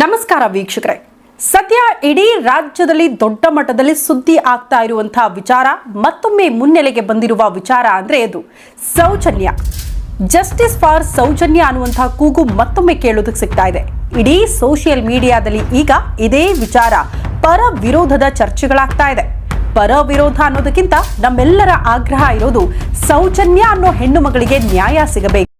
ನಮಸ್ಕಾರ ವೀಕ್ಷಕರೇ. ಸದ್ಯ ಇಡೀ ರಾಜ್ಯದಲ್ಲಿ ದೊಡ್ಡ ಮಟ್ಟದಲ್ಲಿ ಸುದ್ದಿ ಆಗ್ತಾ ಇರುವಂತಹ ವಿಚಾರ, ಮತ್ತೊಮ್ಮೆ ಮುನ್ನೆಲೆಗೆ ಬಂದಿರುವ ವಿಚಾರ ಅಂದ್ರೆ ಅದು ಸೌಜನ್ಯ. ಜಸ್ಟಿಸ್ ಫಾರ್ ಸೌಜನ್ಯ ಅನ್ನುವಂತಹ ಕೂಗು ಮತ್ತೊಮ್ಮೆ ಕೇಳೋದಕ್ಕೆ ಸಿಗ್ತಾ ಇದೆ. ಇಡೀ ಸೋಷಿಯಲ್ ಮೀಡಿಯಾದಲ್ಲಿ ಈಗ ಇದೇ ವಿಚಾರ, ಪರ ವಿರೋಧದ ಚರ್ಚೆಗಳಾಗ್ತಾ ಇದೆ. ಪರ ವಿರೋಧ ಅನ್ನೋದಕ್ಕಿಂತ ನಮ್ಮೆಲ್ಲರ ಆಗ್ರಹ ಇರೋದು ಸೌಜನ್ಯ ಅನ್ನೋ ಹೆಣ್ಣು ಮಗಳಿಗೆ ನ್ಯಾಯ ಸಿಗಬೇಕು.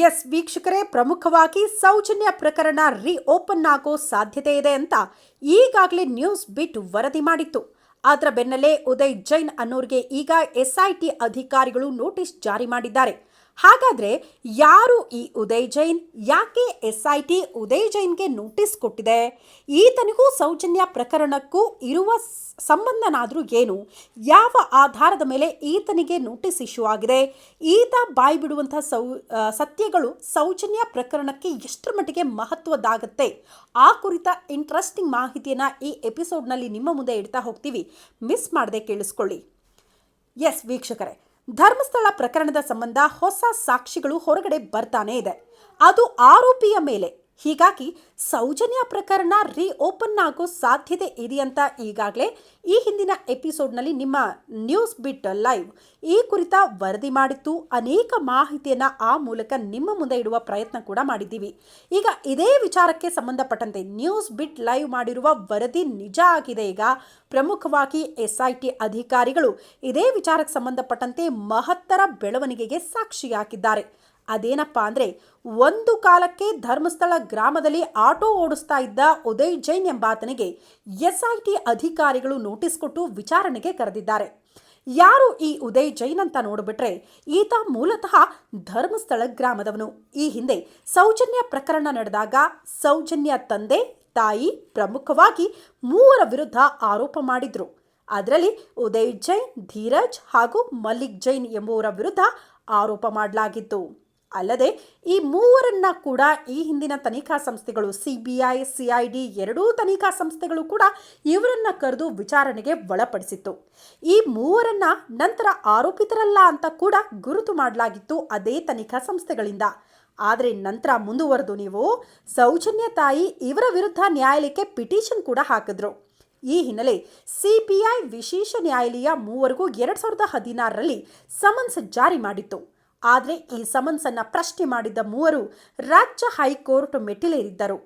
ಎಸ್ ವೀಕ್ಷಕರೇ, ಪ್ರಮುಖವಾಗಿ ಸೌಜನ್ಯ ಪ್ರಕರಣ ರೀಓಪನ್ ಆಗೋ ಸಾಧ್ಯತೆ ಇದೆ ಅಂತ ಈಗಾಗಲೇ ನ್ಯೂಸ್ ಬಿಟ್ ವರದಿ ಮಾಡಿತ್ತು. ಅದರ ಬೆನ್ನಲ್ಲೇ ಉದಯ್ ಜೈನ್ ಅನ್ನೋರಿಗೆ ಈಗ ಎಸ್ಐಟಿ ಅಧಿಕಾರಿಗಳು ನೋಟಿಸ್ ಜಾರಿ ಮಾಡಿದ್ದಾರೆ. ಹಾಗಾದ್ರೆ ಯಾರು ಈ ಉದಯ್ ಜೈನ್? ಯಾಕೆ ಎಸ್ ಐ ಟಿ ಉದಯ್ ಜೈನ್ಗೆ ನೋಟಿಸ್ ಕೊಟ್ಟಿದೆ? ಈತನಿಗೂ ಸೌಜನ್ಯ ಪ್ರಕರಣಕ್ಕೂ ಇರುವ ಸಂಬಂಧನಾದರೂ ಏನು? ಯಾವ ಆಧಾರದ ಮೇಲೆ ಈತನಿಗೆ ನೋಟಿಸ್ ಇಶ್ಯೂ ಆಗಿದೆ? ಈತ ಬಾಯಿ ಬಿಡುವಂತಹ ಸೌ ಸತ್ಯಗಳು ಸೌಜನ್ಯ ಪ್ರಕರಣಕ್ಕೆ ಎಷ್ಟರ ಮಟ್ಟಿಗೆ ಮಹತ್ವದಾಗತ್ತೆ? ಆ ಕುರಿತ ಇಂಟ್ರೆಸ್ಟಿಂಗ್ ಮಾಹಿತಿಯನ್ನು ಈ ಎಪಿಸೋಡ್ನಲ್ಲಿ ನಿಮ್ಮ ಮುಂದೆ ಇಡ್ತಾ ಹೋಗ್ತೀವಿ. ಮಿಸ್ ಮಾಡದೆ ಕೇಳಿಸ್ಕೊಳ್ಳಿ. ಎಸ್, ವೀಕ್ಷಕರೇ ಧರ್ಮಸ್ಥಳ ಪ್ರಕರಣದ ಸಂಬಂಧ ಹೊಸ ಸಾಕ್ಷಿಗಳು ಹೊರಗಡೆ ಬರ್ತಾನೆ ಇದೆ. ಅದು ಆರೋಪಿಯ ಮೇಲೆ ಹೀಗಾಗಿ ಸೌಜನ್ಯ ಪ್ರಕರಣ ರೀ ಓಪನ್ ಆಗೋ ಸಾಧ್ಯತೆ ಇದೆಯಂತ ಈಗಾಗಲೇ ಈ ಹಿಂದಿನ ಎಪಿಸೋಡ್ನಲ್ಲಿ ನಿಮ್ಮ ನ್ಯೂಸ್ ಬಿಟ್ ಲೈವ್ ಈ ಕುರಿತ ವರದಿ ಮಾಡಿತ್ತು ಅನೇಕ ಮಾಹಿತಿಯನ್ನು ಆ ಮೂಲಕ ನಿಮ್ಮ ಮುಂದೆ ಇಡುವ ಪ್ರಯತ್ನ ಕೂಡ ಮಾಡಿದ್ದೀವಿ. ಈಗ ಇದೇ ವಿಚಾರಕ್ಕೆ ಸಂಬಂಧಪಟ್ಟಂತೆ ನ್ಯೂಸ್ ಬಿಟ್ ಲೈವ್ ಮಾಡಿರುವ ವರದಿ ನಿಜ ಆಗಿದೆ ಈಗ. ಪ್ರಮುಖವಾಗಿ ಎಸ್ ಐ ಟಿ ಅಧಿಕಾರಿಗಳು ಇದೇ ವಿಚಾರಕ್ಕೆ ಸಂಬಂಧಪಟ್ಟಂತೆ ಮಹತ್ತರ ಬೆಳವಣಿಗೆಗೆ ಸಾಕ್ಷಿಯಾಗಿದ್ದಾರೆ. ಅದೇನಪ್ಪ ಅಂದ್ರೆ ಒಂದು ಕಾಲಕ್ಕೆ ಧರ್ಮಸ್ಥಳ ಗ್ರಾಮದಲ್ಲಿ ಆಟೋ ಓಡಿಸ್ತಾ ಇದ್ದ ಉದಯ್ ಜೈನ್ ಎಂಬಾತನಿಗೆ ಎಸ್ಐಟಿ ಅಧಿಕಾರಿಗಳು ನೋಟಿಸ್ ಕೊಟ್ಟು ವಿಚಾರಣೆಗೆ ಕರೆದಿದ್ದಾರೆ. ಯಾರು ಈ ಉದಯ್ ಜೈನ್ ಅಂತ ನೋಡಿಬಿಟ್ರೆ ಈತ ಮೂಲತಃ ಧರ್ಮಸ್ಥಳ ಗ್ರಾಮದವನು. ಈ ಹಿಂದೆ ಸೌಜನ್ಯ ಪ್ರಕರಣ ನಡೆದಾಗ ಸೌಜನ್ಯ ತಂದೆ, ತಾಯಿ ಪ್ರಮುಖವಾಗಿ ಮೂವರ ವಿರುದ್ಧ ಆರೋಪ ಮಾಡಿದ್ರು. ಅದರಲ್ಲಿ ಉದಯ್ ಜೈನ್, ಧೀರಜ್ ಹಾಗೂ ಮಲ್ಲಿಕ್ ಜೈನ್ ಎಂಬುವರ ವಿರುದ್ಧ ಆರೋಪ ಮಾಡಲಾಗಿತ್ತು. ಅಲ್ಲದೆ ಈ ಮೂವರನ್ನ ಕೂಡ ಈ ಹಿಂದಿನ ತನಿಖಾ ಸಂಸ್ಥೆಗಳು ಸಿಬಿಐ ಸಿಐಡಿ ಎರಡೂ ತನಿಖಾ ಸಂಸ್ಥೆಗಳು ಕೂಡ ಇವರನ್ನ ಕರೆದು ವಿಚಾರಣೆಗೆ ಒಳಪಡಿಸಿತ್ತು. ಈ ಮೂವರನ್ನ ನಂತರ ಆರೋಪಿತರಲ್ಲ ಅಂತ ಕೂಡ ಗುರುತು ಮಾಡಲಾಗಿತ್ತು ಅದೇ ತನಿಖಾ ಸಂಸ್ಥೆಗಳಿಂದ. ಆದರೆ ನಂತರ ಮುಂದುವರೆದು ನೀವು ಸೌಜನ್ಯ ತಾಯಿ ಇವರ ವಿರುದ್ಧ ನ್ಯಾಯಾಲಯಕ್ಕೆ ಪಿಟಿಷನ್ ಕೂಡ ಹಾಕಿದ್ರು. ಈ ಹಿನ್ನೆಲೆ ಸಿಬಿಐ ವಿಶೇಷ ನ್ಯಾಯಾಲಯ ಮೂವರಿಗೂ ಎರಡ್ ಸಾವಿರದ ಹದಿನಾರರಲ್ಲಿ ಸಮನ್ಸ್ ಜಾರಿ ಮಾಡಿತ್ತು. ಆದರೆ ಈ ಸಮನ್ಸ್ ಅನ್ನು ಪ್ರಶ್ನೆ ಮಾಡಿದ್ದ ಮೂವರು ರಾಜ್ಯ ಹೈಕೋರ್ಟ್ ಮೆಟ್ಟಿಲೇರಿದ್ದರು.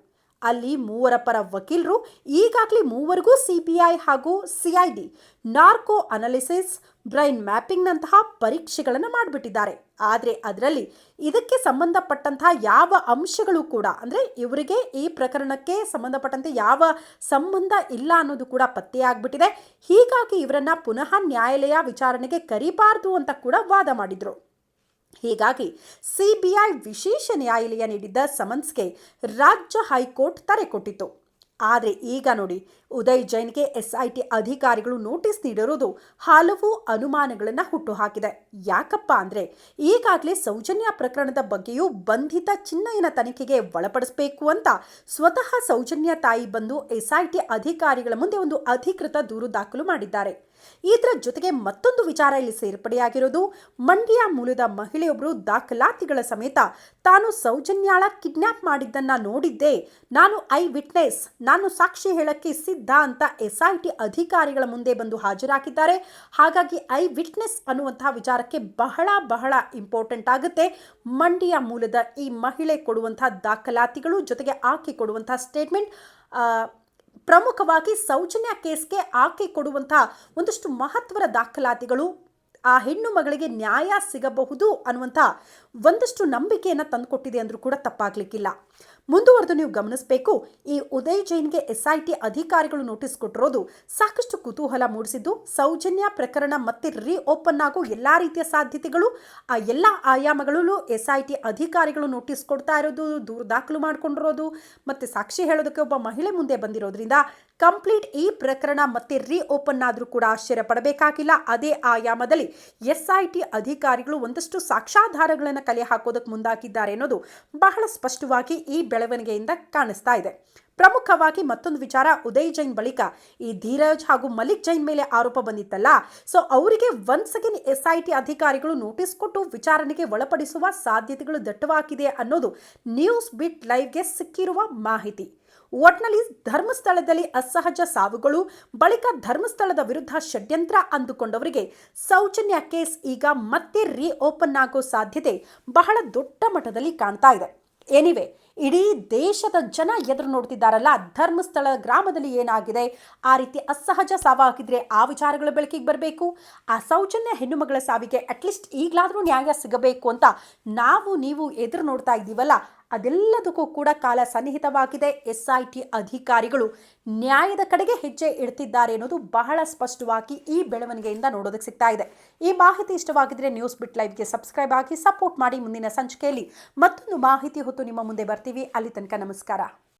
ಅಲ್ಲಿ ಮೂವರ ಪರ ವಕೀಲರು, ಈಗಾಗಲೇ ಮೂವರಿಗೂ ಸಿಬಿಐ ಹಾಗೂ ಸಿಐಡಿ, ನಾರ್ಕೋ ಅನಾಲಿಸಿಸ್, ಬ್ರೈನ್ ಮ್ಯಾಪಿಂಗ್ನಂತಹ ಪರೀಕ್ಷೆಗಳನ್ನು ಮಾಡಿಬಿಟ್ಟಿದ್ದಾರೆ. ಆದರೆ ಅದರಲ್ಲಿ ಇದಕ್ಕೆ ಸಂಬಂಧಪಟ್ಟಂತಹ ಯಾವ ಅಂಶಗಳು ಕೂಡ, ಅಂದರೆ ಇವರಿಗೆ ಈ ಪ್ರಕರಣಕ್ಕೆ ಸಂಬಂಧಪಟ್ಟಂತೆ ಯಾವ ಸಂಬಂಧ ಇಲ್ಲ ಅನ್ನೋದು ಕೂಡ ಪತ್ತೆಯಾಗ್ಬಿಟ್ಟಿದೆ ಹೀಗಾಗಿ ಇವರನ್ನು ಪುನಃ ನ್ಯಾಯಾಲಯ ವಿಚಾರಣೆಗೆ ಕರಿಬಾರದು ಅಂತ ಕೂಡ ವಾದ ಮಾಡಿದ್ರು. ಹೀಗಾಗಿ ಸಿಬಿಐ ವಿಶೇಷ ನ್ಯಾಯಾಲಯ ನೀಡಿದ್ದ ಸಮನ್ಸ್ಗೆ ರಾಜ್ಯ ಹೈಕೋರ್ಟ್ ತರೆ ಕೊಟ್ಟಿತ್ತು. ಆದರೆ ಈಗ ನೋಡಿ, ಉದಯ್ ಜೈನ್ಗೆ ಟಿ ಅಧಿಕಾರಿಗಳು ನೋಟಿಸ್ ನೀಡಿರುವುದು ಹಲವು ಅನುಮಾನಗಳನ್ನು ಹುಟ್ಟುಹಾಕಿದೆ. ಯಾಕಪ್ಪ ಅಂದರೆ, ಈಗಾಗಲೇ ಸೌಜನ್ಯ ಪ್ರಕರಣದ ಬಗ್ಗೆಯೂ ಬಂಧಿತ ಚಿನ್ನಯ್ಯನ ತನಿಖೆಗೆ ಒಳಪಡಿಸಬೇಕು ಅಂತ ಸ್ವತಃ ಸೌಜನ್ಯ ತಾಯಿ ಬಂದು ಎಸ್ಐಟಿ ಅಧಿಕಾರಿಗಳ ಮುಂದೆ ಒಂದು ಅಧಿಕೃತ ದೂರು ದಾಖಲು ಮಾಡಿದ್ದಾರೆ. ಇದರ ಜೊತೆಗೆ ಮತ್ತೊಂದು ವಿಚಾರ ಇಲ್ಲಿ ಸೇರ್ಪಡೆಯಾಗಿರೋದು, ಮಂಡ್ಯ ಮೂಲದ ಮಹಿಳೆಯೊಬ್ಬರು ದಾಖಲಾತಿಗಳ ಸಮೇತ ತಾನು ಸೌಜನ್ಯಾಳ ಕಿಡ್ನ್ಯಾಪ್ ಮಾಡಿದ್ದನ್ನ ನೋಡಿದ್ದೆ ನಾನು ಐ ವಿಟ್ನೆಸ್ ನಾನು ಸಾಕ್ಷಿ ಹೇಳಕ್ಕೆ ಸಿದ್ಧ ಅಂತ ಎಸ್ಐಟಿ ಅಧಿಕಾರಿಗಳ ಮುಂದೆ ಬಂದು ಹಾಜರಾಗಿದ್ದಾರೆ. ಹಾಗಾಗಿ ಐ ವಿಟ್ನೆಸ್ ಅನ್ನುವಂತಹ ವಿಚಾರಕ್ಕೆ ಬಹಳ ಬಹಳ ಇಂಪಾರ್ಟೆಂಟ್ ಆಗುತ್ತೆ. ಮಂಡ್ಯ ಮೂಲದ ಈ ಮಹಿಳೆ ಕೊಡುವಂತಹ ದಾಖಲಾತಿಗಳು ಜೊತೆಗೆ ಆಕೆ ಕೊಡುವಂತಹ ಸ್ಟೇಟ್ಮೆಂಟ್ ಪ್ರಮುಖವಾಗಿ ಸೌಜನ್ಯ ಕೇಸ್ಗೆ ಆಕೆ ಕೊಡುವಂತಹ ಒಂದಷ್ಟು ಮಹತ್ವದ ದಾಖಲಾತಿಗಳು, ಆ ಹೆಣ್ಣು ಮಗಳಿಗೆ ನ್ಯಾಯ ಸಿಗಬಹುದು ಅನ್ನುವಂಥ ಒಂದಷ್ಟು ನಂಬಿಕೆಯನ್ನು ತಂದುಕೊಟ್ಟಿದೆ ಅಂದರೂ ಕೂಡ ತಪ್ಪಾಗಲಿಕ್ಕಿಲ್ಲ. ಮುಂದುವರೆದು ನೀವು ಗಮನಿಸಬೇಕು. ಈ ಉದಯ್ ಜೈನ್ಗೆ ಎಸ್ಐಟಿ ಅಧಿಕಾರಿಗಳು ನೋಟಿಸ್ ಕೊಟ್ಟಿರೋದು ಸಾಕಷ್ಟು ಕುತೂಹಲ ಮೂಡಿಸಿದ್ದು, ಸೌಜನ್ಯ ಪ್ರಕರಣ ಮತ್ತೆ ರೀ ಓಪನ್ ಆಗೋ ಎಲ್ಲ ರೀತಿಯ ಸಾಧ್ಯತೆಗಳು, ಆ ಎಲ್ಲ ಆಯಾಮಗಳಲ್ಲೂ ಎಸ್ಐಟಿ ಅಧಿಕಾರಿಗಳು ನೋಟಿಸ್ ಕೊಡ್ತಾ ಇರೋದು, ದೂರು ದಾಖಲು ಮಾಡ್ಕೊಂಡಿರೋದು, ಮತ್ತೆ ಸಾಕ್ಷಿ ಹೇಳೋದಕ್ಕೆ ಒಬ್ಬ ಮಹಿಳೆ ಮುಂದೆ ಬಂದಿರೋದ್ರಿಂದ ಕಂಪ್ಲೀಟ್ ಈ ಪ್ರಕರಣ ಮತ್ತೆ ರೀ ಓಪನ್ ಆದರೂ ಕೂಡ ಆಶ್ಚರ್ಯ ಪಡಬೇಕಾಗಿಲ್ಲ. ಅದೇ ಆಯಾಮದಲ್ಲಿ ಎಸ್ಐಟಿ ಅಧಿಕಾರಿಗಳು ಒಂದಷ್ಟು ಸಾಕ್ಷ್ಯಾಧಾರಗಳನ್ನು ಕಲೆ ಹಾಕೋದಕ್ಕೆ ಮುಂದಾಗಿದ್ದಾರೆ ಅನ್ನೋದು ಬಹಳ ಸ್ಪಷ್ಟವಾಗಿ ಈ ಬೆಳವಣಿಗೆಯಿಂದ ಕಾಣಿಸ್ತಾ ಇದೆ. ಪ್ರಮುಖವಾಗಿ ಮತ್ತೊಂದು ವಿಚಾರ, ಉದಯ್ ಜೈನ್ ಬಳಿಕ ಈ ಧೀರಜ್ ಹಾಗೂ ಮಲಿಕ್ ಜೈನ್ ಮೇಲೆ ಆರೋಪ ಬಂದಿತ್ತಲ್ಲ. ಸೊ ಅವರಿಗೆ once again S I T ಅಧಿಕಾರಿಗಳು ನೋಟಿಸ್ ಕೊಟ್ಟು ವಿಚಾರಣೆಗೆ ಒಳಪಡಿಸುವ ಸಾಧ್ಯತೆಗಳು ದಟ್ಟವಾಗಿದೆ ಅನ್ನೋದು ನ್ಯೂಸ್ ಬಿಟ್ ಲೈವ್ಗೆ ಸಿಕ್ಕಿರುವ ಮಾಹಿತಿ. ಒಟ್ನಲ್ಲಿ ಧರ್ಮಸ್ಥಳದಲ್ಲಿ ಅಸಹಜ ಸಾವುಗಳು, ಬಳಿಕ ಧರ್ಮಸ್ಥಳದ ವಿರುದ್ಧ ಷಡ್ಯಂತ್ರ ಅಂದುಕೊಂಡವರಿಗೆ ಸೌಜನ್ಯ ಕೇಸ್ ಈಗ ಮತ್ತೆ ರೀ ಓಪನ್ ಆಗೋ ಸಾಧ್ಯತೆ ಬಹಳ ದೊಡ್ಡ ಮಟ್ಟದಲ್ಲಿ ಕಾಣ್ತಾ ಇದೆ. ಎನಿವೆ ಇಡೀ ದೇಶದ ಜನ ಎದುರು ನೋಡ್ತಿದ್ದಾರಲ್ಲ, ಧರ್ಮಸ್ಥಳ ಗ್ರಾಮದಲ್ಲಿ ಏನಾಗಿದೆ? ಆ ರೀತಿ ಅಸಹಜ ಸಾವಾಗಿದ್ರೆ ಆ ವಿಚಾರಗಳು ಬೆಳಕಿಗೆ ಬರಬೇಕು. ಆ ಸೌಜನ್ಯ ಹೆಣ್ಣುಮಗಳ ಸಾವಿಗೆ ಅಟ್ಲೀಸ್ಟ್ ಈಗಲಾದರೂ ನ್ಯಾಯ ಸಿಗಬೇಕು ಅಂತ ನಾವು, ನೀವು ಎದುರು ನೋಡ್ತಾ ಇದ್ದೀವಲ್ಲ ಅದೆಲ್ಲದಕ್ಕೂ ಕೂಡ ಕಾಲ ಸನ್ನಿಹಿತವಾಗಿದೆ. ಎಸ್ ಐ ಟಿ ಅಧಿಕಾರಿಗಳು ನ್ಯಾಯದ ಕಡೆಗೆ ಹೆಜ್ಜೆ ಇಡ್ತಿದ್ದಾರೆ ಅನ್ನೋದು ಬಹಳ ಸ್ಪಷ್ಟವಾಗಿ ಈ ಬೆಳವಣಿಗೆಯಿಂದ ನೋಡೋದಕ್ಕೆ ಸಿಗ್ತಾ ಇದೆ. ಈ ಮಾಹಿತಿ ಇಷ್ಟವಾಗಿದ್ರೆ ನ್ಯೂಸ್ ಬಿಟ್ ಲೈವ್ಗೆ ಸಬ್ಸ್ಕ್ರೈಬ್ ಆಗಿ ಸಪೋರ್ಟ್ ಮಾಡಿ ಮುಂದಿನ ಸಂಚಿಕೆಯಲ್ಲಿ ಮತ್ತೊಂದು ಮಾಹಿತಿ ಹೊತ್ತು ನಿಮ್ಮ ಮುಂದೆ ಬರ್ತೀವಿ. ಅಲ್ಲಿ ತನಕ ನಮಸ್ಕಾರ.